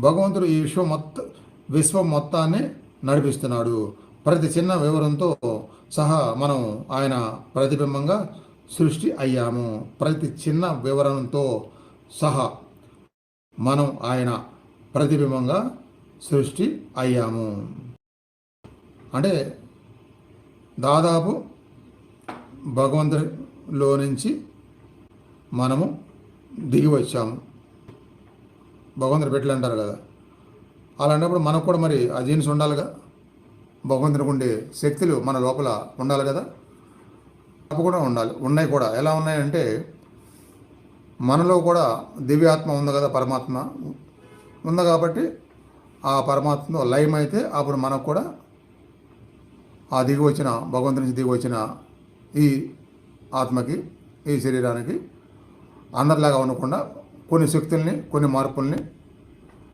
భగవంతుడు ఈ విశ్వం మొత్తం విశ్వం మొత్తాన్ని నడిపిస్తున్నాడు. ప్రతి చిన్న వివరంతో సహా మనం ఆయన ప్రతిబింబంగా సృష్టి అయ్యాము. ప్రతి చిన్న వివరణతో సహా మనం ఆయన ప్రతిబింబంగా సృష్టి అయ్యాము. అంటే దాదాపు భగవంతుడిలో నుంచి మనము దిగి వచ్చాము. భగవంతుడు పెట్టలు అంటారు కదా. అలాంటప్పుడు మనకు కూడా మరి ఆ జీన్స్ ఉండాలిగా. భగవంతునికి ఉండే శక్తులు మన లోపల ఉండాలి కదా. తప్పకుండా ఉండాలి. ఉన్నాయి కూడా. ఎలా ఉన్నాయంటే మనలో కూడా దివ్యాత్మ ఉంది కదా పరమాత్మ. ఉంది కాబట్టి ఆ పరమాత్మ లయం అయితే అప్పుడు మనకు కూడా ఆ దిగి వచ్చిన భగవంతు నుంచి దిగి వచ్చిన ఈ ఆత్మకి ఈ శరీరానికి అందరిలాగా ఉండకుండా కొన్ని శక్తుల్ని కొన్ని మార్పుల్ని